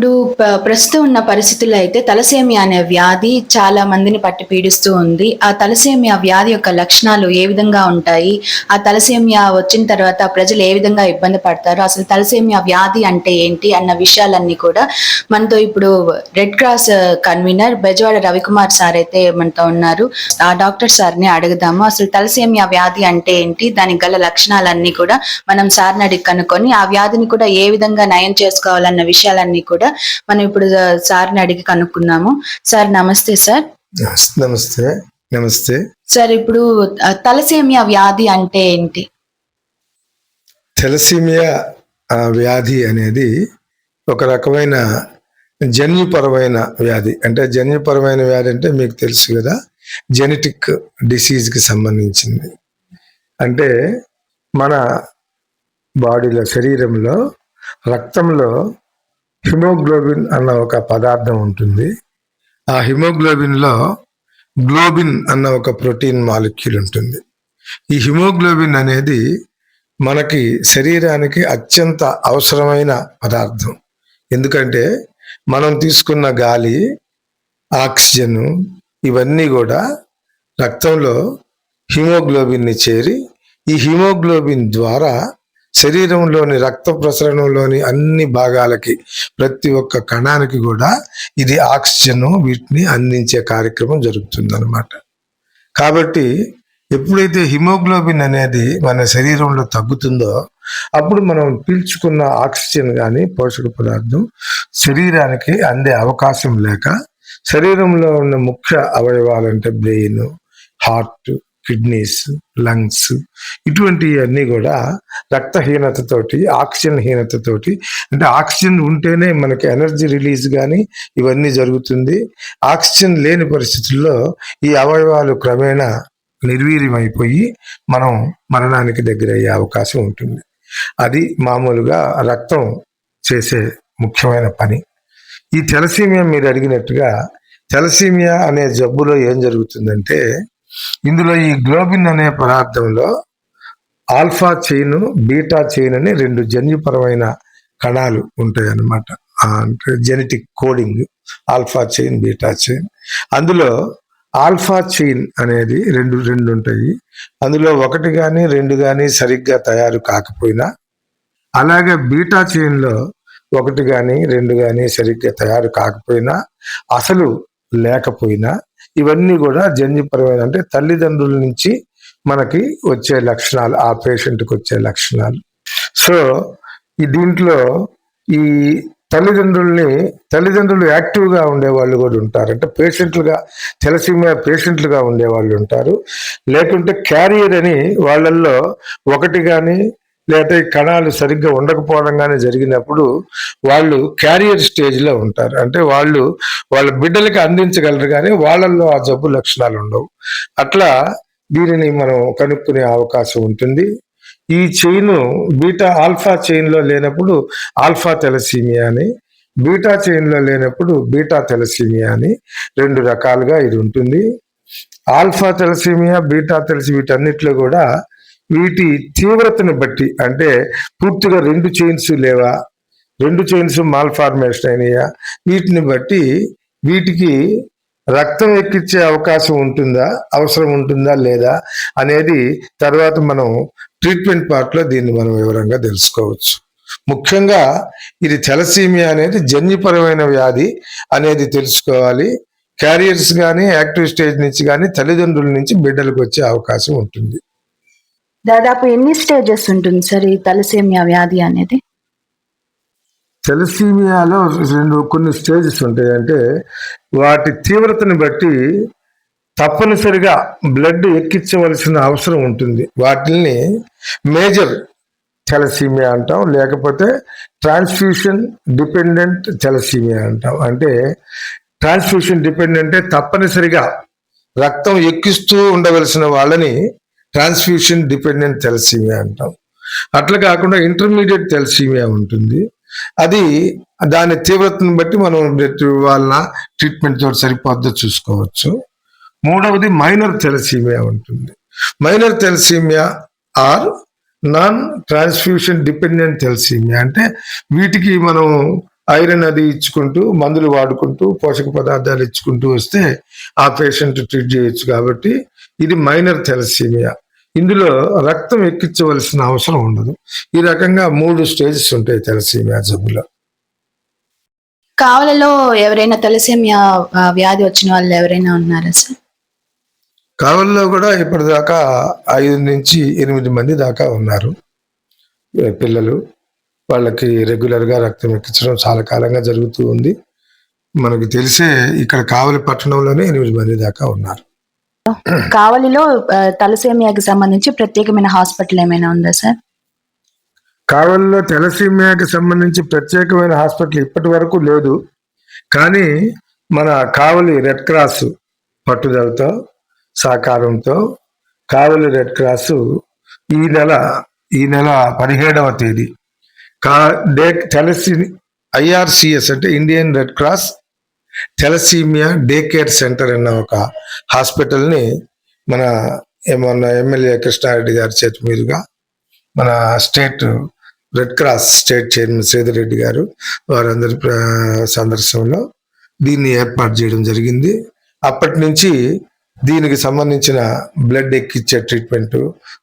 ఇప్పుడు ప్రస్తుతం ఉన్న పరిస్థితుల్లో అయితే తలసేమియా అనే వ్యాధి చాలా మందిని పట్టి పీడిస్తూ ఉంది. ఆ తలసేమియా వ్యాధి యొక్క లక్షణాలు ఏ విధంగా ఉంటాయి? ఆ తలసేమియా వచ్చిన తర్వాత ప్రజలు ఏ విధంగా ఇబ్బంది పడతారు? అసలు తలసేమియా వ్యాధి అంటే ఏంటి? అన్న విషయాలన్నీ కూడా మనతో ఇప్పుడు red cross convener Bezawada Ravikumar sir అయితే మనతో ఉన్నారు. ఆ డాక్టర్ సార్ని అడుగుదాము. అసలు తలసేమియా వ్యాధి అంటే ఏంటి? దానికి గల లక్షణాలన్నీ కూడా మనం సార్ని అడిగి కనుక్కొని ఆ వ్యాధిని కూడా ఏ విధంగా నయం చేసుకోవాలన్న విషయాలన్నీ కూడా మనం ఇప్పుడు సార్ని అడిగి కనుక్కుందాము. సార్ నమస్తే సార్. నమస్తే నమస్తే సార్ ఇప్పుడు తలసేమియా వ్యాధి అంటే ఏంటి? తెలసీమియా వ్యాధి అనేది ఒక రకమైన జన్యుపరమైన వ్యాధి. అంటే జన్యుపరమైన వ్యాధి అంటే మీకు తెలుసు కదా జెనెటిక్ డిసీజ్కి సంబంధించింది. అంటే మన బాడీలో శరీరంలో రక్తంలో హిమోగ్లోబిన్ అన్న ఒక పదార్థం ఉంటుంది. ఆ హిమోగ్లోబిన్లో గ్లోబిన్ అన్న ఒక ప్రోటీన్ మాలిక్యూల్ ఉంటుంది. ఈ హిమోగ్లోబిన్ అనేది మనకి శరీరానికి అత్యంత అవసరమైన పదార్థం. ఎందుకంటే మనం తీసుకున్న గాలి ఆక్సిజన్ ఇవన్నీ కూడా రక్తంలో హిమోగ్లోబిన్ని చేరి ఈ హిమోగ్లోబిన్ ద్వారా శరీరంలోని రక్త ప్రసరణలోని అన్ని భాగాలకి ప్రతి ఒక్క కణానికి కూడా ఇది ఆక్సిజన్ వీటిని అందించే కార్యక్రమం జరుగుతుంది కాబట్టి ఎప్పుడైతే హిమోగ్లోబిన్ అనేది మన శరీరంలో తగ్గుతుందో అప్పుడు మనం పీల్చుకున్న ఆక్సిజన్ కానీ పోషక పదార్థం శరీరానికి అందే అవకాశం లేక శరీరంలో ఉన్న ముఖ్య అవయవాలంటే బ్రెయిన్ హార్ట్ కిడ్నీస్ లంగ్స్ ఇటువంటివన్నీ కూడా రక్తహీనతతోటి ఆక్సిజన్ హీనతతోటి అంటే ఆక్సిజన్ ఉంటేనే మనకి ఎనర్జీ రిలీజ్ కానీ ఇవన్నీ జరుగుతుంది. ఆక్సిజన్ లేని పరిస్థితుల్లో ఈ అవయవాలు క్రమేణా నిర్వీర్యమైపోయి మనం మరణానికి దగ్గరయ్యే అవకాశం ఉంటుంది. అది మామూలుగా రక్తం చేసే ముఖ్యమైన పని. ఈ తెలసీమియా మీరు అడిగినట్టుగా తెలసీమియా అనే జబ్బులో ఏం జరుగుతుందంటే ఇందులో ఈ గ్లోబిన్ అనే పదార్థంలో ఆల్ఫా చైన్ బీటా చైన్ అని రెండు జన్యుపరమైన కణాలు ఉంటాయి అన్నమాట అంటే genetic coding alpha chain beta chain. అందులో ఆల్ఫా చైన్ అనేది రెండు రెండు ఉంటాయి. అందులో ఒకటి కానీ రెండు కానీ సరిగ్గా తయారు కాకపోయినా అలాగే బీటా చైన్లో ఒకటి కానీ రెండు కానీ సరిగ్గా తయారు కాకపోయినా అసలు లేకపోయినా ఇవన్నీ కూడా జన్యుపరమైన అంటే తల్లిదండ్రుల నుంచి మనకి వచ్చే లక్షణాలు ఆ పేషెంట్కి వచ్చే లక్షణాలు. సో ఈ దీంట్లో ఈ తల్లిదండ్రుల్ని తల్లిదండ్రులు యాక్టివ్గా ఉండేవాళ్ళు కూడా ఉంటారు. అంటే పేషెంట్లుగా తెలసీమియా పేషెంట్లుగా ఉండేవాళ్ళు ఉంటారు. లేకుంటే క్యారియర్ అని వాళ్ళల్లో ఒకటి కానీ లేకపోతే కణాలు సరిగ్గా ఉండకపోవడం కానీ జరిగినప్పుడు వాళ్ళు క్యారియర్ స్టేజ్లో ఉంటారు. అంటే వాళ్ళు వాళ్ళ బిడ్డలకి అందించగలరు కానీ వాళ్ళల్లో ఆ జబ్బు లక్షణాలు ఉండవు. అట్లా దీనిని మనం కనుక్కునే అవకాశం ఉంటుంది. ఈ చైన్ బీటా ఆల్ఫా చైన్లో లేనప్పుడు ఆల్ఫా తెలసీమియా అని బీటా చైన్లో లేనప్పుడు బీటా తెలసీమియా అని రెండు రకాలుగా ఇది ఉంటుంది. ఆల్ఫా తెలసీమియా బీటా తెలిసి వీటన్నిటిలో కూడా వీటి తీవ్రతను బట్టి అంటే పూర్తిగా రెండు చైన్స్ లేవా? రెండు చైన్స్ మాల్ ఫార్మేషన్ అయినాయా? వీటిని బట్టి వీటికి రక్తం ఎక్కించే అవకాశం ఉంటుందా? అవసరం ఉంటుందా? లేదా? అనేది తర్వాత మనం ట్రీట్మెంట్ పార్ట్లో దీన్ని మనం వివరంగా తెలుసుకోవచ్చు. ముఖ్యంగా ఇది థెలసీమియా అనేది జన్యుపరమైన వ్యాధి అనేది తెలుసుకోవాలి. క్యారియర్స్ కానీ యాక్టివ్ స్టేజ్ నుంచి కానీ తల్లిదండ్రుల నుంచి బిడ్డలకు వచ్చే అవకాశం ఉంటుంది. దాదాపు ఎన్ని స్టేజెస్ ఉంటుంది సార్ ఈ తలసేమియా వ్యాధి అనేది? తెలసీమియాలో రెండు కొన్ని స్టేజెస్ ఉంటాయి. అంటే వాటి తీవ్రతను బట్టి తప్పనిసరిగా బ్లడ్ ఎక్కించవలసిన అవసరం ఉంటుంది. వాటిని మేజర్ తెలసీమియా అంటాం. లేకపోతే ట్రాన్స్ఫ్యూషన్ డిపెండెంట్ తెలసీమియా అంటాం. అంటే ట్రాన్స్ఫ్యూషన్ డిపెండెంట్ తప్పనిసరిగా రక్తం ఎక్కిస్తూ ఉండవలసిన వాళ్ళని ట్రాన్స్ఫ్యూషన్ డిపెండెంట్ తెలసీమియా అంటాం. అట్లా కాకుండా ఇంటర్మీడియట్ తెలసీమియా ఉంటుంది. అది దాని తీవ్రతను బట్టి మనం వాళ్ళ ట్రీట్మెంట్ తోటి సరిపోద్దో చూసుకోవచ్చు. మూడవది మైనర్ తెలసీమియా ఉంటుంది. Minor thalassaemia or non transfusion dependent thalassaemia. అంటే వీటికి మనం ఐరన్ అది ఇచ్చుకుంటూ మందులు వాడుకుంటూ పోషక పదార్థాలు ఇచ్చుకుంటూ వస్తే ఆ పేషెంట్ ట్రీట్ చేయొచ్చు కాబట్టి ఇది మైనర్ థెలసీమియా ఇందులో రక్తం ఎక్కించవలసిన అవసరం ఉండదు. ఈ రకంగా మూడు స్టేజెస్ ఉంటాయి థెలసీమియా జబ్బులో. కావలలో ఎవరైనా తలసేమియా ఆ, వ్యాధి వచ్చిన వాళ్ళు ఎవరైనా ఉన్నారా సార్? కావల్లో కూడా ఇప్పటిదాకా ఐదు నుంచి ఎనిమిది మంది దాకా ఉన్నారు పిల్లలు. వాళ్ళకి రెగ్యులర్గా రక్తం ఎక్కించడం చాలా కాలంగా జరుగుతూ ఉంది. మనకి తెలిసే ఇక్కడ కావలి పట్టణంలోనే ఎనిమిది మంది దాకా ఉన్నారు. కావలిలో తలసేమియాకి సంబంధించి ప్రత్యేకమైన హాస్పిటల్ ఏమైనా ఉందా సార్? కావలిలో తెలసీమియాకి సంబంధించి ప్రత్యేకమైన హాస్పిటల్ ఇప్పటి వరకు లేదు. కానీ మన కావలి రెడ్ క్రాస్ పట్టుదలతో సహకారంతో కావలి రెడ్ క్రాస్ ఈ నెల ఈ నెల పదిహేడవ తేదీ కా డే తెలసి ఐఆర్సిఎస్ అంటే Indian red cross thalassaemia day care centre అన్న ఒక హాస్పిటల్ని మన ఏమన్నా ఎమ్మెల్యే కృష్ణారెడ్డి గారి చేతి మీదుగా మన state red cross state chairman Sridhar Reddy గారు వారందరి సందర్శనలో దీన్ని ఏర్పాటు చేయడం జరిగింది. అప్పటి నుంచి దీనికి సంబంధించిన బ్లడ్ ఎక్కిచ్చే ట్రీట్మెంట్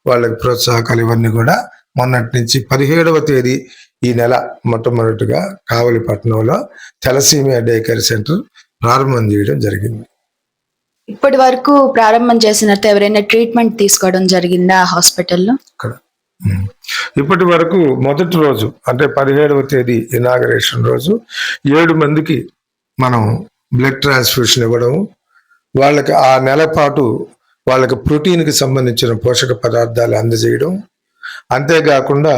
వాళ్ళకి ప్రోత్సాహకాలు ఇవన్నీ కూడా మొన్నటి నుంచి పదిహేడవ తేదీ ఈ నెల మొట్టమొదటిగా కావలిపట్నంలో తెలసీమియా డే కేర్ సెంటర్ ప్రారంభం చేయడం జరిగింది. ఇప్పటి వరకు ప్రారంభం చేసినట్టు ఎవరైనా ట్రీట్మెంట్ తీసుకోవడం జరిగిందా హాస్పిటల్లో. ఇప్పటి వరకు మొదటి రోజు అంటే పదిహేడవ తేదీ ఇనాగరేషన్ రోజు ఏడు మందికి మనం బ్లడ్ ట్రాన్స్ఫ్యూషన్ ఇవ్వడం వాళ్ళకి ఆ నెల పాటు వాళ్ళకి ప్రోటీన్కి సంబంధించిన పోషక పదార్థాలు అందజేయడం అంతేకాకుండా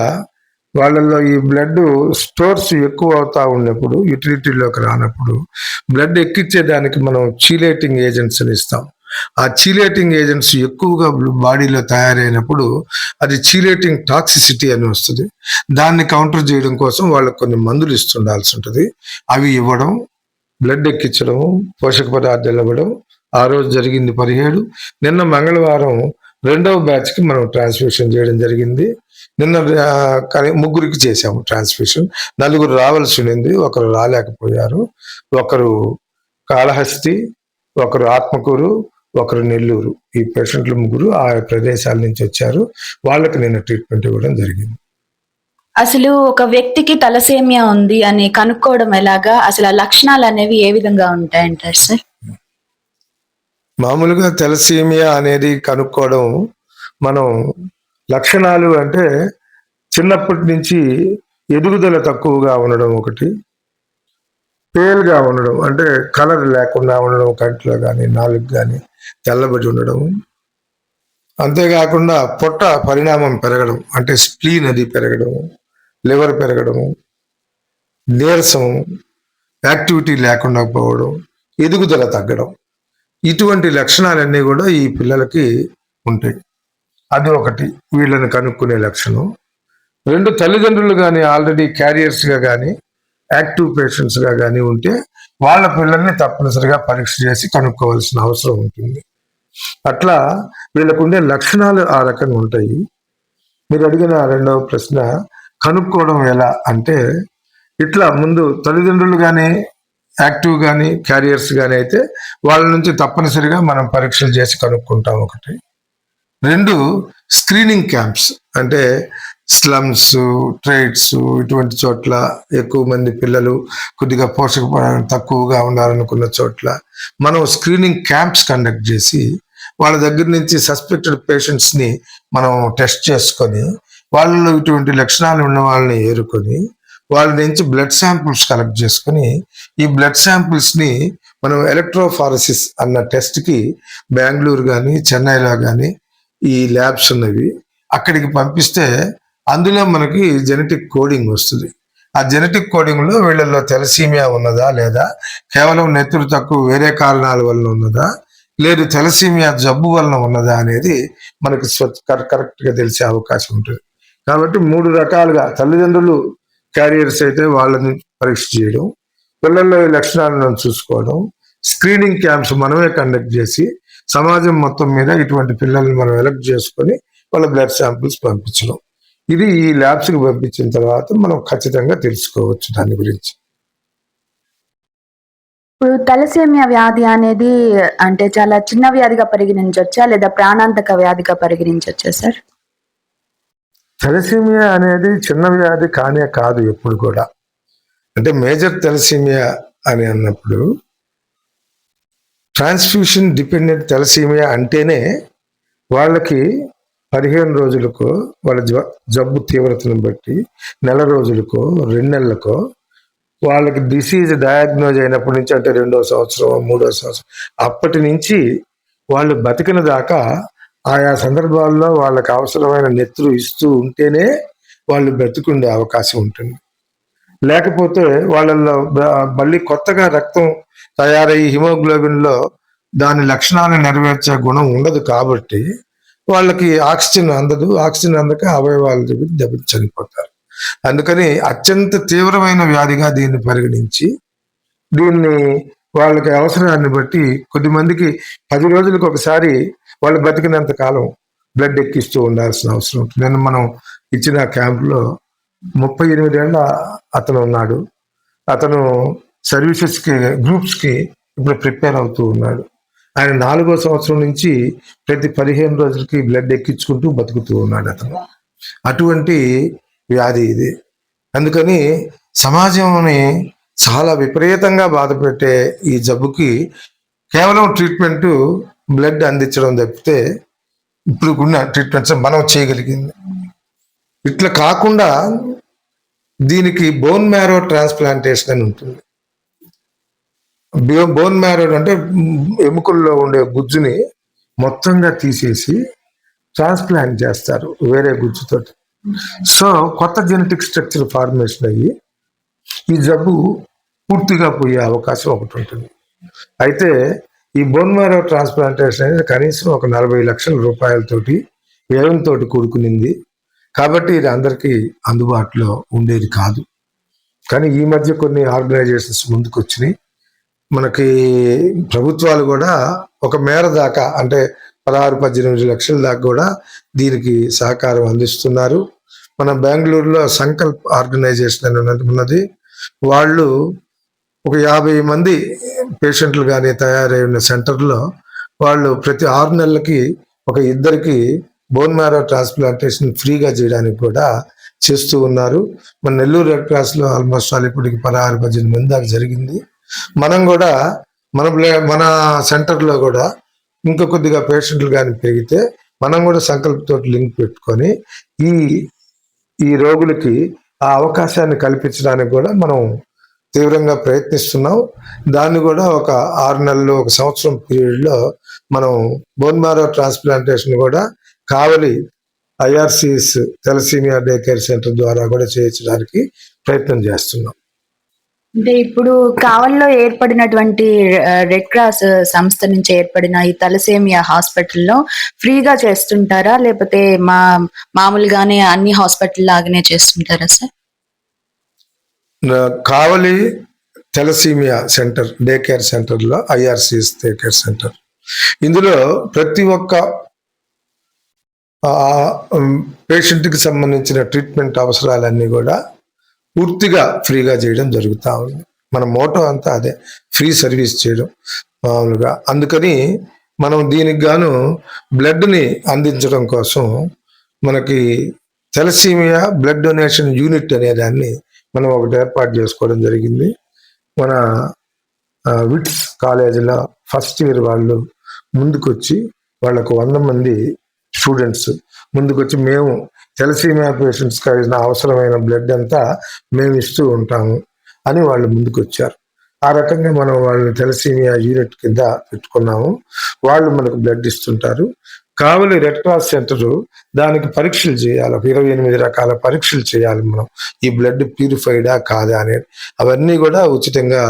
వాళ్ళల్లో ఈ బ్లడ్ స్టోర్స్ ఎక్కువ అవుతా ఉన్నప్పుడు యూటిలిటీలోకి రానప్పుడు బ్లడ్ ఎక్కిచ్చేదానికి మనం చీలేటింగ్ ఏజెంట్స్ని ఇస్తాం. ఆ చీలేటింగ్ ఏజెంట్స్ ఎక్కువగా బాడీలో తయారైనప్పుడు అది చీలేటింగ్ టాక్సిసిటీ అని వస్తుంది. దాన్ని కౌంటర్ చేయడం కోసం వాళ్ళకి కొన్ని మందులు ఇస్తుండాల్సి ఉంటుంది. అవి ఇవ్వడం బ్లడ్ ఎక్కించడం పోషక పదార్థాలు ఇవ్వడం ఆ రోజు జరిగింది పదిహేడు. నిన్న మంగళవారం రెండవ బ్యాచ్కి మనం ట్రాన్స్మిషన్ చేయడం జరిగింది. నిన్న కానీ ముగ్గురికి చేసాము ట్రాన్స్మిషన్. నలుగురు రావాల్సి ఉండింది ఒకరు రాలేకపోయారు ఒకరు కాళహస్తి ఒకరు ఆత్మకూరు ఒకరు నెల్లూరు. ఈ పేషెంట్లు ముగ్గురు ఆ ప్రదేశాల నుంచి వచ్చారు. వాళ్ళకి నిన్న ట్రీట్మెంట్ ఇవ్వడం జరిగింది. అసలు ఒక వ్యక్తికి తలసేమియా ఉంది అని కనుక్కోవడం ఎలాగా? అసలు ఆ లక్షణాలు అనేవి ఏ విధంగా ఉంటాయంటారు సార్? మామూలుగా తెలసీమియా అనేది కనుక్కోవడం మనం లక్షణాలు అంటే చిన్నప్పటి నుంచి ఎదుగుదల తక్కువగా ఉండడం ఒకటి పేల్గా ఉండడం అంటే కలర్ లేకుండా ఉండడం కంట్లో కానీ నాలుగు కానీ తెల్లబడి ఉండడం. అంతేకాకుండా పొట్ట పరిణామం పెరగడం అంటే స్ప్లీన్ అది పెరగడం లివర్ పెరగడం నీరసం యాక్టివిటీ లేకుండా పోవడం ఎదుగుదల తగ్గడం. ఇటువంటి లక్షణాలన్నీ కూడా ఈ పిల్లలకి ఉంటాయి. అది ఒకటి వీళ్ళని కనుక్కునే లక్షణం. రెండు తల్లిదండ్రులు కానీ ఆల్రెడీ క్యారియర్స్గా కానీ యాక్టివ్ పేషెంట్స్గా కానీ ఉంటే వాళ్ళ పిల్లల్ని తప్పనిసరిగా పరీక్ష చేసి కనుక్కోవాల్సిన అవసరం ఉంటుంది. అట్లా వీళ్ళకు ఉండే లక్షణాలు ఆ రకంగా ఉంటాయి. మీరు అడిగిన రెండవ ప్రశ్న కనుక్కోవడం ఎలా అంటే ఇట్లా ముందు తల్లిదండ్రులు కానీ యాక్టివ్ కానీ క్యారియర్స్ కానీ అయితే వాళ్ళ నుంచి తప్పనిసరిగా మనం పరీక్షలు చేసి కనుక్కుంటాం ఒకటి. రెండు స్క్రీనింగ్ క్యాంప్స్ అంటే స్లమ్స్ ట్రేడ్స్ ఇటువంటి చోట్ల ఎక్కువ మంది పిల్లలు కొద్దిగా పోషక తక్కువగా ఉండాలనుకున్న చోట్ల మనం స్క్రీనింగ్ క్యాంప్స్ కండక్ట్ చేసి వాళ్ళ దగ్గర నుంచి సస్పెక్టెడ్ పేషెంట్స్ని మనం టెస్ట్ చేసుకొని వాళ్ళలో ఇటువంటి లక్షణాలు ఉన్న వాళ్ళని ఏరుకొని వాళ్ళ నుంచి బ్లడ్ శాంపిల్స్ కలెక్ట్ చేసుకొని ఈ బ్లడ్ శాంపిల్స్ని మనం ఎలక్ట్రోఫారసిస్ అన్న టెస్ట్కి బెంగళూరు కానీ చెన్నైలో కానీ ఈ ల్యాబ్స్ ఉన్నవి అక్కడికి పంపిస్తే అందులో మనకి జెనెటిక్ కోడింగ్ వస్తుంది. ఆ జెనెటిక్ కోడింగ్లో వీళ్ళల్లో తెలసీమియా ఉన్నదా లేదా కేవలం నెత్తురు తక్కువ వేరే కారణాల వల్ల ఉన్నదా లేదు తెలసీమియా జబ్బు వలన ఉన్నదా అనేది మనకి కరెక్ట్గా తెలిసే అవకాశం ఉంటుంది. కాబట్టి మూడు రకాలుగా తల్లిదండ్రులు క్యారియర్స్ అయితే వాళ్ళని పరీక్ష చేయడం పిల్లల్లో ఈ లక్షణాలను చూసుకోవడం స్క్రీనింగ్ క్యాంప్స్ మనమే కండక్ట్ చేసి సమాజం మొత్తం మీద ఇటువంటి పిల్లల్ని మనం ఎలక్ట్ చేసుకొని వాళ్ళ బ్లడ్ శాంపిల్స్ పంపించడం. ఇది ఈ ల్యాబ్స్కి పంపించిన తర్వాత మనం ఖచ్చితంగా తెలుసుకోవచ్చు దాని గురించి. ఇప్పుడు తలసేమియా వ్యాధి అనేది అంటే చాలా చిన్న వ్యాధిగా పరిగణించవచ్చా? లేదా ప్రాణాంతక వ్యాధిగా పరిగణించవచ్చా సార్? థెలసీమియా అనేది చిన్న వ్యాధి కానే కాదు ఎప్పుడు కూడా. అంటే మేజర్ థెలసీమియా అని అన్నప్పుడు ట్రాన్స్ఫ్యూషన్ డిపెండెంట్ తెలసీమియా అంటేనే వాళ్ళకి పదిహేను రోజులకో వాళ్ళ జ జబ్బు తీవ్రతను బట్టి నెల రోజులకో రెండు నెలలకో వాళ్ళకి డిసీజ్ డయాగ్నోజ్ అయినప్పటి నుంచి అంటే రెండో సంవత్సరం మూడో సంవత్సరం అప్పటి నుంచి వాళ్ళు బతికిన దాకా ఆయా సందర్భాల్లో వాళ్ళకి అవసరమైన నెత్తులు ఇస్తూ ఉంటేనే వాళ్ళు బ్రతికుండే అవకాశం ఉంటుంది. లేకపోతే వాళ్ళల్లో మళ్ళీ కొత్తగా రక్తం తయారయ్యి హిమోగ్లోబిన్లో దాని లక్షణాలను నెరవేర్చే గుణం ఉండదు కాబట్టి వాళ్ళకి ఆక్సిజన్ అందదు. ఆక్సిజన్ అందక అవయవాలు దెబ్బ చనిపోతారు. అందుకని అత్యంత తీవ్రమైన వ్యాధిగా దీన్ని పరిగణించి దీన్ని వాళ్ళకి అవసరాన్ని బట్టి కొద్ది మందికి పది రోజులకు ఒకసారి వాళ్ళు బతికినంత కాలం బ్లడ్ ఎక్కిస్తూ ఉండాల్సిన అవసరం ఉంటుంది. నేను మనం ఇచ్చిన క్యాంపులో ముప్పై ఎనిమిదేళ్ళ అతను ఉన్నాడు. అతను సర్వీసెస్కి గ్రూప్స్కి ఇప్పుడు ప్రిపేర్ అవుతూ ఉన్నాడు. ఆయన నాలుగో సంవత్సరం నుంచి ప్రతి పదిహేను రోజులకి బ్లడ్ ఎక్కించుకుంటూ బతుకుతూ ఉన్నాడు అతను. అటువంటి వ్యాధి ఇది. అందుకని సమాజంని చాలా విపరీతంగా బాధపెట్టే ఈ జబ్బుకి కేవలం ట్రీట్మెంట్ బ్లడ్ అందించడం తప్పితే ఇప్పుడు ఉన్న ట్రీట్మెంట్స్ మనం చేయగలిగింది. ఇట్లా కాకుండా దీనికి బోన్ మ్యారో ట్రాన్స్ప్లాంటేషన్ అని ఉంటుంది. బోన్ మ్యారో అంటే ఎముకల్లో ఉండే గుజ్జుని మొత్తంగా తీసేసి ట్రాన్స్ప్లాంట్ చేస్తారు వేరే గుజ్జుతో సో కొత్త జెనెటిక్ స్ట్రక్చర్ ఫార్మేషన్ అయ్యి ఈ జబ్బు పూర్తిగా పోయే అవకాశం ఒకటి ఉంటుంది. అయితే ఈ బోన్ మ్యారో ట్రాన్స్ప్లాంటేషన్ అనేది కనీసం ఒక నలభై లక్షల రూపాయలతోటి వ్యయంతో కూడుకునింది. కాబట్టి ఇది అందరికీ అందుబాటులో ఉండేది కాదు. కానీ ఈ మధ్య కొన్ని ఆర్గనైజేషన్స్ ముందుకు వచ్చినాయి మనకి ప్రభుత్వాలు కూడా ఒక మేర దాకా అంటే పదహారు పద్దెనిమిది లక్షల దాకా కూడా దీనికి సహకారం అందిస్తున్నారు. మన బెంగళూరులో సంకల్ప్ ఆర్గనైజేషన్ అని ఉన్నది- ఉన్నది. వాళ్ళు ఒక యాభై మంది పేషెంట్లు కానీ తయారై ఉన్న సెంటర్లో వాళ్ళు ప్రతి ఆరు నెలలకి ఒక ఇద్దరికి బోన్ మ్యారో ట్రాన్స్ప్లాంటేషన్ ఫ్రీగా చేయడానికి కూడా చేస్తూ ఉన్నారు. మన నెల్లూరు రెడ్ క్రాస్లో ఆల్మోస్ట్ ఆల్ ఇప్పటికి పదహారు పద్దెనిమిది మంది దాకా జరిగింది. మనం కూడా మన ప్లే మన సెంటర్లో కూడా ఇంకా కొద్దిగా పేషెంట్లు కానీ పెరిగితే మనం కూడా సంకల్పంతో లింక్ పెట్టుకొని ఈ ఈ రోగులకి ఆ అవకాశాన్ని కల్పించడానికి కూడా మనం తీవ్రంగా ప్రయత్నిస్తున్నాం. దాన్ని కూడా ఒక ఆరు నెలలు ఒక సంవత్సరం పీరియడ్లో మనం బోన్ మ్యారో ట్రాన్స్ప్లాంటేషన్ కూడా Kavali IRCS thalassaemia day care centre ద్వారా కూడా చేయించడానికి ప్రయత్నం చేస్తున్నాం. అంటే ఇప్పుడు కావల్లో ఏర్పడినటువంటి రెడ్ క్రాస్ సంస్థ నుంచి ఏర్పడిన ఈ తలసేమియా హాస్పిటల్లో ఫ్రీగా చేస్తుంటారా? లేకపోతే మా మామూలుగానే అన్ని హాస్పిటల్ లాగానే చేస్తుంటారా sir? Kavali thalassaemia centre day care సెంటర్లో ఐఆర్సిఎస్ డే కేర్ సెంటర్. ఇందులో ప్రతి ఒక్క పేషెంట్కి సంబంధించిన ట్రీట్మెంట్ అవసరాలన్నీ కూడా పూర్తిగా ఫ్రీగా చేయడం జరుగుతూ ఉంది. మన మోటో అంతా అదే ఫ్రీ సర్వీస్ చేయడం మామూలుగా. అందుకని మనం దీనికి గాను బ్లడ్ని అందించడం కోసం మనకి తెలసీమియా బ్లడ్ డొనేషన్ యూనిట్ అనే దాన్ని మనం ఒకటి ఏర్పాటు చేసుకోవడం జరిగింది. మన విట్స్ కాలేజీలో ఫస్ట్ ఇయర్ వాళ్ళు ముందుకొచ్చి వాళ్ళకు వంద మంది స్టూడెంట్స్ ముందుకొచ్చి మేము తెలసీమియా పేషెంట్స్కి అయిన అవసరమైన బ్లడ్ అంతా మేము ఇస్తూ ఉంటాము అని వాళ్ళు ముందుకొచ్చారు. ఆ రకంగా మనం వాళ్ళని తెలసీమియా యూనిట్ కింద పెట్టుకున్నాము. వాళ్ళు మనకు బ్లడ్ ఇస్తుంటారు. కావలి రెడ్ క్రాస్ సెంటర్ దానికి పరీక్షలు చేయాలి. ఒక ఇరవై ఎనిమిది రకాల పరీక్షలు చేయాలి మనం. ఈ బ్లడ్ ప్యూరిఫైడా కాదా అనేది అవన్నీ కూడా ఉచితంగా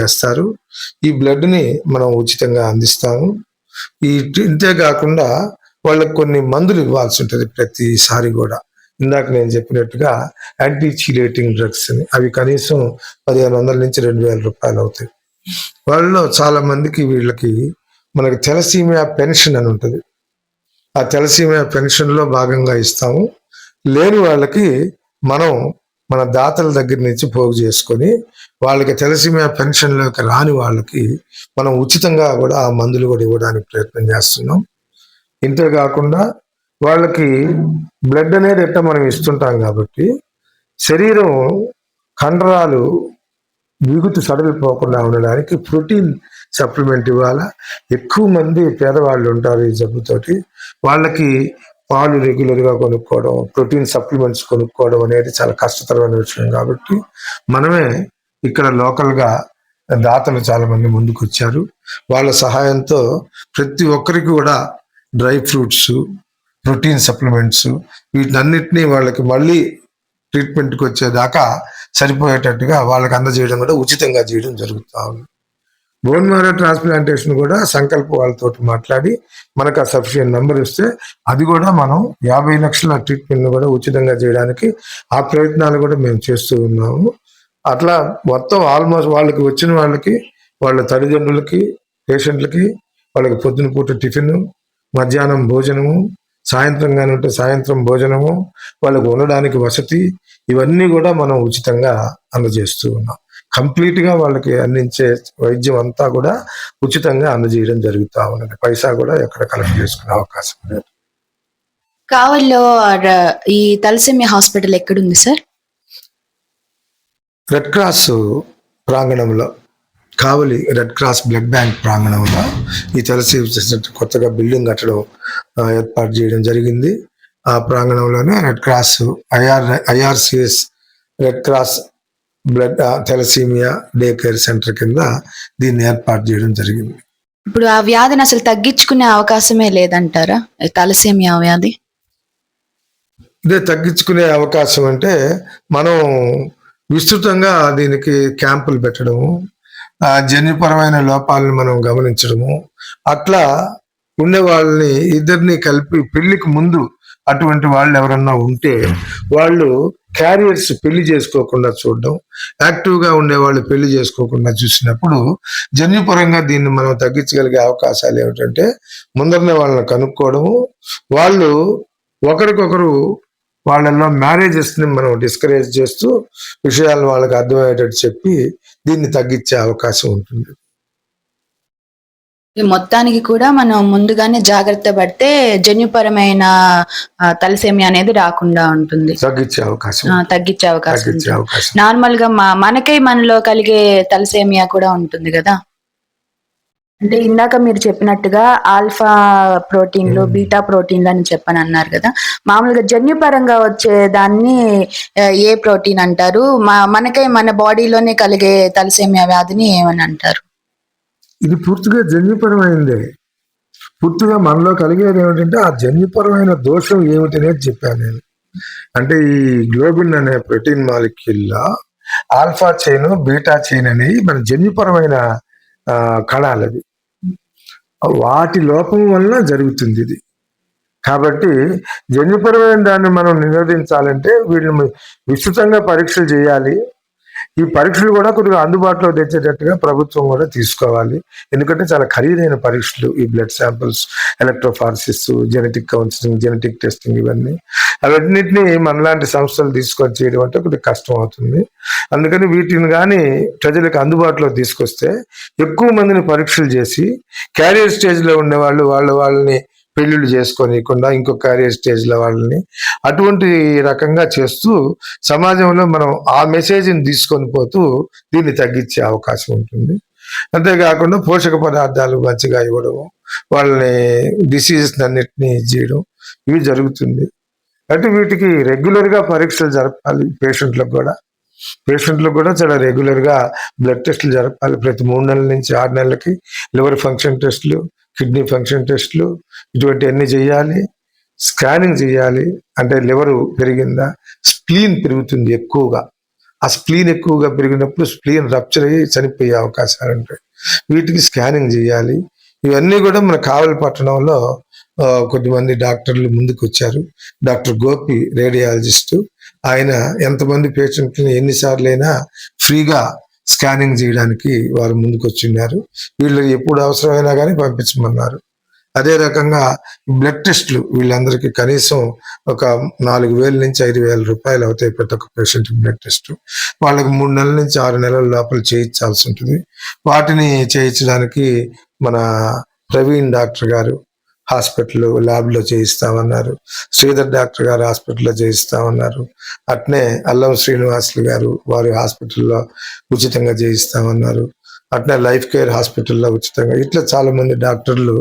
చేస్తారు. ఈ బ్లడ్ని మనం ఉచితంగా అందిస్తాము. ఈ ఇంతే కాకుండా వాళ్ళకి కొన్ని మందులు ఇవ్వాల్సి ఉంటుంది ప్రతిసారి కూడా. ఇందాక నేను చెప్పినట్టుగా యాంటీ చీలేటింగ్ డ్రగ్స్ అని. అవి కనీసం పదిహేను వందల నుంచి రెండు వేల రూపాయలు అవుతాయి. వాళ్ళలో చాలా మందికి వీళ్ళకి మనకి తెలసీమియా పెన్షన్ అని ఉంటుంది. ఆ తెలసీమియా పెన్షన్లో భాగంగా ఇస్తాము. లేని వాళ్ళకి మనం మన దాతల దగ్గర నుంచి పోగు చేసుకొని వాళ్ళకి తెలిసిమే పెన్షన్లోకి రాని వాళ్ళకి మనం ఉచితంగా కూడా ఆ మందులు కూడా ఇవ్వడానికి ప్రయత్నం చేస్తున్నాం. ఇంతే కాకుండా వాళ్ళకి బ్లడ్ అనేది ఎట్ట మనం ఇస్తుంటాం కాబట్టి శరీరం కండరాలు బిగుతు సడలిపోకుండా ఉండడానికి ప్రోటీన్ సప్లిమెంట్ ఇవ్వాలా? ఎక్కువ మంది పేదవాళ్ళు ఉంటారు ఈ జబ్బుతోటి. వాళ్ళకి పాలు రెగ్యులర్గా కొనుక్కోవడం ప్రోటీన్ సప్లిమెంట్స్ కొనుక్కోవడం అనేది చాలా కష్టతరమైన విషయం కాబట్టి మనమే ఇక్కడ లోకల్గా దాతలు చాలా మంది ముందుకు వచ్చారు వాళ్ళ సహాయంతో ప్రతి ఒక్కరికి కూడా డ్రై ఫ్రూట్స్ ప్రోటీన్ సప్లిమెంట్స్ వీటన్నిటిని వాళ్ళకి మళ్ళీ ట్రీట్మెంట్కి వచ్చేదాకా సరిపోయేటట్టుగా వాళ్ళకి అందజేయడం కూడా ఉచితంగా చేయడం జరుగుతూ ఉంది. బోన్ మారో ట్రాన్స్ప్లాంటేషన్ కూడా సంకల్ప వాళ్ళతో మాట్లాడి మనకు ఆ సఫిషియెంట్ నెంబర్ ఇస్తే అది కూడా మనం యాభై లక్షల ట్రీట్మెంట్ కూడా ఉచితంగా చేయడానికి ఆ ప్రయత్నాలు కూడా మేము చేస్తూ ఉన్నాము. అట్లా మొత్తం ఆల్మోస్ట్ వాళ్ళకి వచ్చిన వాళ్ళకి వాళ్ళ తల్లిదండ్రులకి పేషెంట్లకి వాళ్ళకి పొద్దున పూట టిఫిన్ మధ్యాహ్నం భోజనము సాయంత్రం కానీ ఉంటే సాయంత్రం భోజనము వాళ్ళకు ఉండడానికి వసతి ఇవన్నీ కూడా మనం ఉచితంగా అందజేస్తూ ఉన్నాం. కంప్లీట్గా వాళ్ళకి అందించే వైద్యం అంతా కూడా ఉచితంగా అందజేయడం జరుగుతూ ఉన్నది. పైసా కూడా ఎక్కడ కలెక్ట్ చేసుకునే అవకాశం లేదు. కావల్లో ఈ తలసేమియా హాస్పిటల్ ఎక్కడుంది సార్? రెడ్ క్రాస్ ప్రాంగణంలో. Kavali red cross blood bank ప్రాంగణంలో ఈ తులసి కొత్తగా బిల్డింగ్ కట్టడం ఏర్పాటు చేయడం జరిగింది. ఆ ప్రాంగణంలోనే red cross IR IRCS red cross blood thalassaemia day care centre కింద దీన్ని ఏర్పాటు చేయడం జరిగింది. ఇప్పుడు ఆ వ్యాధిని అసలు తగ్గించుకునే అవకాశమే లేదంటారా? తలసేమియా వ్యాధి? ఇదే తగ్గించుకునే అవకాశం అంటే మనం విస్తృతంగా దీనికి క్యాంపులు పెట్టడము జన్యుపరమైన లోపాలను మనం గమనించడము. అట్లా ఉండే వాళ్ళని ఇద్దరిని కలిపి పెళ్ళికి ముందు అటువంటి వాళ్ళు ఎవరన్నా ఉంటే వాళ్ళు క్యారియర్స్ పెళ్ళి చేసుకోకుండా చూడడం యాక్టివ్గా ఉండే వాళ్ళు పెళ్ళి చేసుకోకుండా చూసినప్పుడు జన్యుపరంగా దీన్ని మనం తగ్గించగలిగే అవకాశాలు ఏమిటంటే ముందరనే వాళ్ళని కనుక్కోవడము. వాళ్ళు ఒకరికొకరు వాళ్ళల్లో మ్యారేజెస్ని మనం డిస్కరేజ్ చేస్తూ విషయాలను వాళ్ళకి అర్థమయ్యేటట్టు చెప్పి దీన్ని తగ్గించే అవకాశం ఉంటుంది. మొత్తానికి కూడా మనం ముందుగానే జాగ్రత్త పడితే జన్యుపరమైన ఆ, తలసేమియా అనేది రాకుండా ఉంటుంది. తగ్గించే అవకాశం తగ్గించే అవకాశం నార్మల్గా మనకై మనలో కలిగే తలసేమియా కూడా ఉంటుంది కదా? అంటే ఇందాక మీరు చెప్పినట్టుగా ఆల్ఫా ప్రోటీన్లు బీటా ప్రోటీన్లు అని చెప్పని అన్నారు కదా. మామూలుగా జన్యుపరంగా వచ్చే దాన్ని ఏ ప్రోటీన్ అంటారు? మనకై మన బాడీలోనే కలిగే తలసేమియా వ్యాధిని ఏమని అంటారు? ఇది పూర్తిగా జన్యుపరమైనదే పూర్తిగా మనలో కలిగేది ఏమిటంటే ఆ జన్యుపరమైన దోషం ఏమిటి అనేది చెప్పాను నేను. అంటే ఈ గ్లోబిన్ అనే ప్రోటీన్ మాలిక్యూల్లో ఆల్ఫా చైన్ బీటా చైన్ అనేవి మన జన్యుపరమైన కణాలు అవి వాటి లోపం వలన జరుగుతుంది ఇది. కాబట్టి జన్యుపరమైన దాన్ని మనం నిరోధించాలంటే వీళ్ళని విస్తృతంగా పరీక్షలు చేయాలి. ఈ పరీక్షలు కూడా కొద్దిగా అందుబాటులో తెచ్చేటట్టుగా ప్రభుత్వం కూడా తీసుకోవాలి. ఎందుకంటే చాలా ఖరీదైన పరీక్షలు ఈ blood samples electrophoresis genetic counselling genetic testing ఇవన్నీ. అవన్నింటినీ మనలాంటి సంస్థలు తీసుకొని చేయడం అంటే కొద్దిగా కష్టం అవుతుంది. అందుకని వీటిని కానీ ప్రజలకు అందుబాటులో తీసుకొస్తే ఎక్కువ మందిని పరీక్షలు చేసి క్యారియర్ స్టేజ్లో ఉండే వాళ్ళు వాళ్ళ వాళ్ళని పెళ్ళిళ్ళు చేసుకోనియకుండా ఇంకో క్యారియర్ స్టేజ్లో వాళ్ళని అటువంటి రకంగా చేస్తూ సమాజంలో మనం ఆ మెసేజ్ని తీసుకొని పోతూ దీన్ని తగ్గించే అవకాశం ఉంటుంది. అంతేకాకుండా పోషక పదార్థాలు మంచిగా ఇవ్వడం వాళ్ళని డిసీజెస్ అన్నిటినీ చేయడం ఇవి జరుగుతుంది. అంటే వీటికి రెగ్యులర్గా పరీక్షలు జరపాలి పేషెంట్లకు కూడా. పేషెంట్లకు కూడా చాలా రెగ్యులర్గా బ్లడ్ టెస్టులు జరపాలి. ప్రతి మూడు నెలల నుంచి ఆరు నెలలకి లివర్ ఫంక్షన్ టెస్టులు కిడ్నీ ఫంక్షన్ టెస్ట్లు ఇటువంటి అన్ని చేయాలి. స్కానింగ్ చేయాలి. అంటే లివరు పెరిగిందా? స్ప్లీన్ పెరుగుతుంది ఎక్కువగా. ఆ స్ప్లీన్ ఎక్కువగా పెరిగినప్పుడు స్ప్లీన్ రప్చర్ అయ్యి చనిపోయే అవకాశాలు ఉంటాయి. వీటికి స్కానింగ్ చేయాలి. ఇవన్నీ కూడా మన కావలి పట్టణంలో కొద్దిమంది డాక్టర్లు ముందుకు వచ్చారు. Doctor Gopi radiologist. ఆయన ఎంతమంది పేషెంట్ని ఎన్నిసార్లు అయినా ఫ్రీగా స్కానింగ్ చేయడానికి వారు ముందుకు వచ్చిన్నారు వీళ్ళు ఎప్పుడు అవసరమైనా కానీ పంపించమన్నారు. అదే రకంగా బ్లడ్ టెస్ట్లు వీళ్ళందరికీ కనీసం ఒక నాలుగు వేల నుంచి ఐదు వేల రూపాయలు అవుతాయి ప్రతి ఒక్క పేషెంట్ బ్లడ్ టెస్ట్. వాళ్ళకి మూడు నెలల నుంచి ఆరు నెలల లోపల చేయించాల్సి ఉంటుంది. వాటిని చేయించడానికి మన ప్రవీణ్ డాక్టర్ గారు హాస్పిటల్ ల్యాబ్లో చేయిస్తామన్నారు. శ్రీధర్ డాక్టర్ గారు హాస్పిటల్లో చేయిస్తామన్నారు. అట్నే అల్లం శ్రీనివాసులు గారు వారి హాస్పిటల్లో ఉచితంగా చేయిస్తామన్నారు. అట్నే లైఫ్ కేర్ హాస్పిటల్లో ఉచితంగా. ఇట్లా చాలా మంది డాక్టర్లు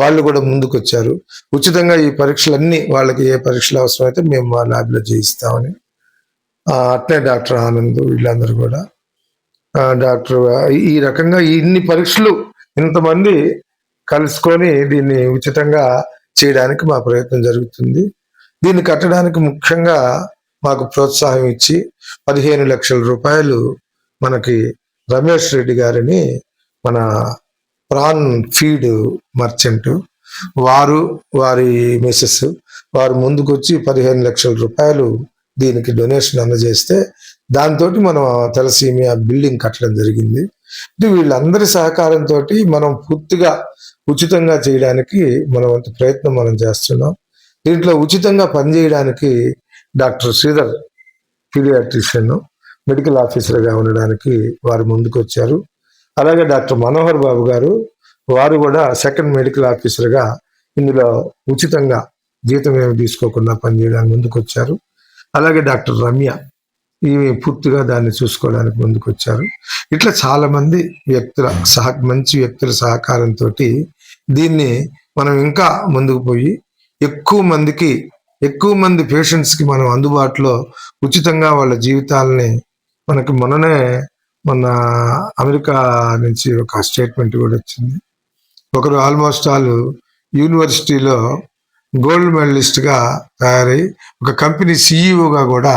వాళ్ళు కూడా ముందుకు వచ్చారు ఉచితంగా ఈ పరీక్షలన్నీ వాళ్ళకి ఏ పరీక్షలు అవసరమైతే మేము మా ల్యాబ్లో చేయిస్తామని. అట్నే డాక్టర్ ఆనంద్ వీళ్ళందరూ కూడా. డాక్టర్ ఈ రకంగా ఇన్ని పరీక్షలు ఇంతమంది కలుసుకొని దీన్ని ఉచితంగా చేయడానికి మా ప్రయత్నం జరుగుతుంది. దీన్ని కట్టడానికి ముఖ్యంగా మాకు ప్రోత్సాహం ఇచ్చి పదిహేను లక్షల రూపాయలు మనకి రమేష్ రెడ్డి గారిని మన ప్రాన్ ఫీడ్ మర్చెంట్ వారు వారి మిసెస్ వారు ముందుకొచ్చి పదిహేను లక్షల రూపాయలు దీనికి డొనేషన్ అందజేస్తే దాంతో మనం తెలసీమియా బిల్డింగ్ కట్టడం జరిగింది. అంటే వీళ్ళందరి సహకారంతో మనం పూర్తిగా ఉచితంగా చేయడానికి మనం అంత ప్రయత్నం మనం చేస్తున్నాం. దీంట్లో ఉచితంగా పనిచేయడానికి డాక్టర్ శ్రీధర్ పీడియాట్రిషియన్ మెడికల్ ఆఫీసర్గా ఉండడానికి వారు ముందుకు వచ్చారు అలాగే డాక్టర్ మనోహర్ బాబు గారు వారు కూడా సెకండ్ మెడికల్ ఆఫీసర్గా ఇందులో ఉచితంగా జీతం ఏమి తీసుకోకుండా పనిచేయడానికి ముందుకు వచ్చారు అలాగే డాక్టర్ రమ్య ఇవి పూర్తిగా దాన్ని చూసుకోవడానికి ముందుకు వచ్చారు ఇట్లా చాలా మంది వ్యక్తుల సహ మంచి వ్యక్తుల సహకారంతో దీన్ని మనం ఇంకా ముందుకు పోయి ఎక్కువ మందికి ఎక్కువ మంది పేషెంట్స్కి మనం అందుబాటులో ఉచితంగా వాళ్ళ జీవితాలని మనకి మొన్ననే మన అమెరికా నుంచి ఒక స్టేట్మెంట్ కూడా వచ్చింది. ఒకరు ఆల్మోస్ట్ ఆల్ యూనివర్సిటీలో గోల్డ్ మెడలిస్ట్గా తయారై ఒక కంపెనీ సీఈఓగా కూడా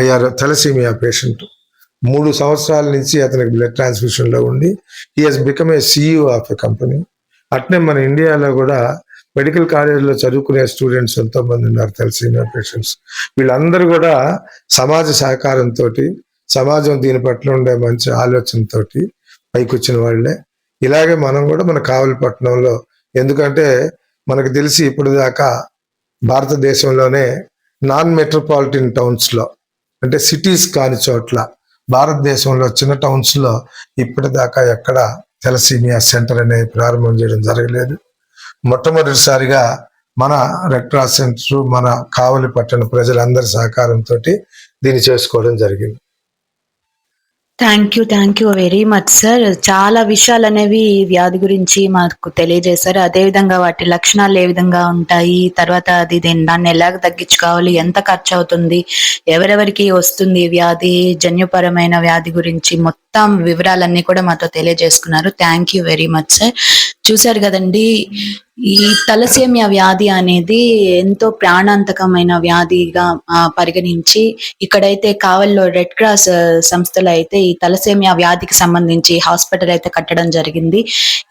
అయ్యారు థలసీమియా పేషెంట్ మూడు సంవత్సరాల నుంచి అతనికి బ్లడ్ ట్రాన్స్ఫ్యూషన్లో ఉండి he has become a CEO of a company అట్నే మన ఇండియాలో కూడా మెడికల్ కాలేజీలో చదువుకునే స్టూడెంట్స్ ఎంతో మంది ఉన్నారు థలసీమియా పేషెంట్స్ వీళ్ళందరూ కూడా సమాజ సహకారంతో సమాజం దీని పట్ల ఉండే మంచి ఆలోచనతో పైకి వచ్చిన వాళ్ళే. ఇలాగే మనం కూడా మన కావలిపట్నంలో ఎందుకంటే మనకు తెలిసి ఇప్పుడు దాకా భారతదేశంలోనే నాన్ మెట్రోపాలిటన్ టౌన్స్లో అంటే సిటీస్ కాని చోట్ల భారతదేశంలో చిన్న టౌన్స్లో ఇప్పటిదాకా ఎక్కడ తెలసీమియా సెంటర్ అనేది ప్రారంభం చేయడం జరగలేదు. మొట్టమొదటిసారిగా మన రెడ్ క్రాస్ సెంటర్ మన కావలి పట్టణ ప్రజలందరి సహకారంతో దీన్ని చేసుకోవడం జరిగింది. Thank you thank you very much sir చాలా విషయాలు అనేవి ఈ వ్యాధి గురించి మాకు తెలియజేశారు. అదే విధంగా వాటి లక్షణాలు ఏ విధంగా ఉంటాయి? తర్వాత అది దాన్ని ఎలా తగ్గించుకోవాలి? ఎంత ఖర్చు అవుతుంది ఎవరెవరికి వస్తుంది వ్యాధి? జన్యుపరమైన వ్యాధి గురించి మొత్తం మొత్తం వివరాలన్నీ కూడా మాతో తెలియజేసుకున్నారు. Thank you very much sir చూశారు కదండి ఈ తలసేమియా వ్యాధి అనేది ఎంతో ప్రాణాంతకమైన వ్యాధిగా పరిగణించి ఇక్కడైతే కావల్లో రెడ్ క్రాస్ సంస్థలు అయితే ఈ తలసేమియా వ్యాధికి సంబంధించి హాస్పిటల్ అయితే కట్టడం జరిగింది.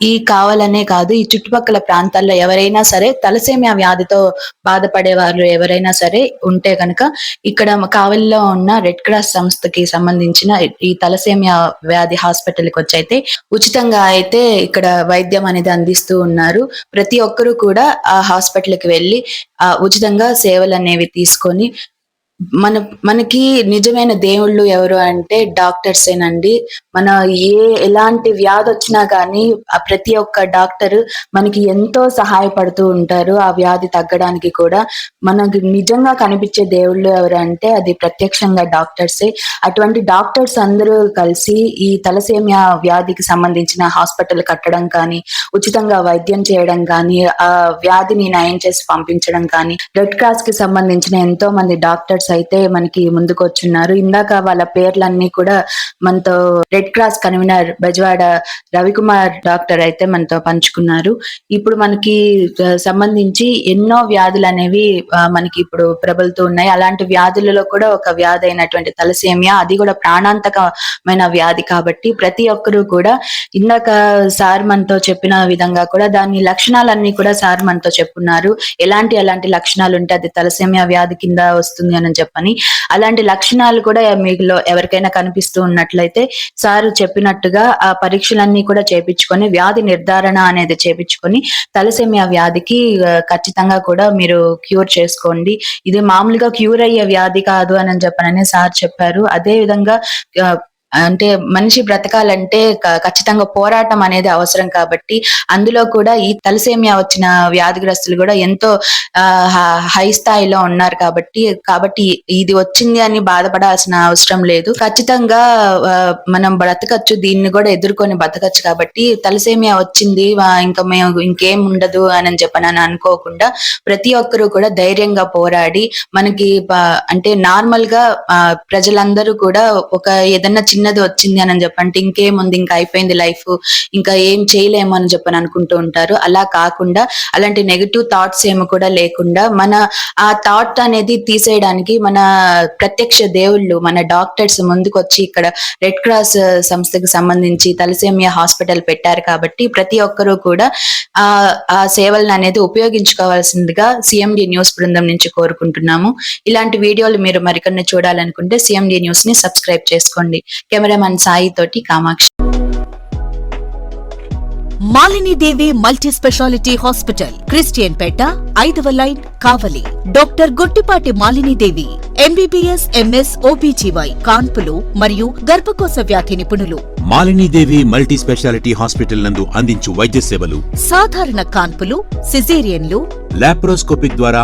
ఈ కావాలనే కాదు ఈ చుట్టుపక్కల ప్రాంతాల్లో ఎవరైనా సరే తలసేమియా వ్యాధితో బాధపడే వారు ఎవరైనా సరే ఉంటే కనుక ఇక్కడ కావలిలో ఉన్న రెడ్ క్రాస్ సంస్థకి సంబంధించిన ఈ తలసేమియా వ్యాధి హాస్పిటల్కి వచ్చి అయితే ఉచితంగా అయితే ఇక్కడ వైద్యం అనేది అందిస్తూ ఉన్నారు. ప్రతి ఒక్కరూ కూడా ఆ హాస్పిటల్కి వెళ్ళి ఆ ఉచితంగా సేవలు అనేవి తీసుకొని మన మనకి నిజమైన దేవుళ్ళు ఎవరు అంటే డాక్టర్స్ ఏనండి. మన ఏ ఎలాంటి వ్యాధి వచ్చినా కానీ ఆ ప్రతి ఒక్క డాక్టర్ మనకి ఎంతో సహాయపడుతూ ఉంటారు ఆ వ్యాధి తగ్గడానికి కూడా. మనకి నిజంగా కనిపించే దేవుళ్ళు ఎవరు అంటే అది ప్రత్యక్షంగా డాక్టర్సే. అటువంటి డాక్టర్స్ అందరూ కలిసి ఈ తలసేమియా వ్యాధికి సంబంధించిన హాస్పిటల్ కట్టడం కానీ ఉచితంగా వైద్యం చేయడం కానీ ఆ వ్యాధిని నయం చేసి పంపించడం కానీ రెడ్ క్రాస్కి సంబంధించిన ఎంతో మంది డాక్టర్స్ అయితే మనకి ముందుకు వచ్చున్నారు ఇందాక వాళ్ళ పేర్లన్నీ కూడా మనతో red cross convener Bezawada Ravikumar doctor అయితే మనతో పంచుకున్నారు. ఇప్పుడు మనకి సంబంధించి ఎన్నో వ్యాధులు అనేవి మనకి ఇప్పుడు ప్రబలుతూ ఉన్నాయి. అలాంటి వ్యాధులలో కూడా ఒక వ్యాధి అయినటువంటి తలసేమియా అది కూడా ప్రాణాంతకమైన వ్యాధి కాబట్టి ప్రతి ఒక్కరూ కూడా ఇందాక సార్ మనతో చెప్పిన విధంగా కూడా దాని లక్షణాలన్నీ కూడా సార్ మనతో చెప్పున్నారు. ఎలాంటి ఎలాంటి లక్షణాలు ఉంటే అది తలసేమియా వ్యాధి కింద వస్తుంది అని చెప్పని. అలాంటి లక్షణాలు కూడా మీలో ఎవరికైనా కనిపిస్తూ ఉన్నట్లయితే సార్ చెప్పినట్టుగా ఆ పరీక్షలన్నీ కూడా చేపించుకొని వ్యాధి నిర్ధారణ అనేది చేపించుకొని తలసేమియా వ్యాధికి ఖచ్చితంగా కూడా మీరు క్యూర్ చేసుకోండి. ఇది మామూలుగా క్యూర్ అయ్యే వ్యాధి కాదు అని చెప్పనని సార్ చెప్పారు. అదే విధంగా అంటే మనిషి బ్రతకాలంటే క- ఖచ్చితంగా పోరాటం అనేది అవసరం కాబట్టి అందులో కూడా ఈ తలసేమియా వచ్చిన వ్యాధిగ్రస్తులు కూడా ఎంతో ఆ, హ- హై స్థాయిలో ఉన్నారు కాబట్టి కాబట్టి ఇది వచ్చింది అని బాధపడాల్సిన అవసరం లేదు. ఖచ్చితంగా మనం బ్రతకచ్చు దీన్ని కూడా ఎదుర్కొని బ్రతకచ్చు కాబట్టి తలసేమియా వచ్చింది ఇంకా మేము ఇంకేం ఉండదు అని చెప్పనని అనుకోకుండా ప్రతి ఒక్కరూ కూడా ధైర్యంగా పోరాడి మనకి అంటే నార్మల్గా ఆ, ప్రజలందరూ కూడా ఒక ఏదన్నా చిన్నది వచ్చింది అని చెప్పంటే ఇంకేముంది ఇంకా అయిపోయింది లైఫ్ ఇంకా ఏం చేయలేము అని చెప్పని అనుకుంటూ ఉంటారు. అలా కాకుండా అలాంటి నెగటివ్ థాట్స్ ఏమి కూడా లేకుండా మన ఆ థాట్ అనేది తీసేయడానికి మన ప్రత్యక్ష దేవుళ్ళు మన డాక్టర్స్ ముందుకొచ్చి ఇక్కడ రెడ్ క్రాస్ సంస్థకు సంబంధించి తలసేమియా హాస్పిటల్ పెట్టారు కాబట్టి ప్రతి ఒక్కరూ కూడా ఆ ఆ సేవలను అనేది ఉపయోగించుకోవాల్సిందిగా సిఎండి న్యూస్ బృందం నుంచి కోరుకుంటున్నాము. ఇలాంటి వీడియోలు మీరు మరికొన్ని చూడాలనుకుంటే సిఎండి న్యూస్ని సబ్స్క్రైబ్ చేసుకోండి. కెమెరామెన్ సాయి తోటి Kamakshi. Malinidevi multi speciality hospital Christian Peta ఐదవ line Kavali. Doctor Gottipati Malinidevi MBBS MS OBGY కాన్పులు మరియు గర్భకోశ వ్యాధి నిపుణులు. మాలినీదేవి మల్టీ స్పెషాలిటీ హాస్పిటల్ నందు అందించు వైద్య సేవలు. సాధారణ కాన్పులు సిజేరియన్లు. లాప్రోస్కోపిక్ ద్వారా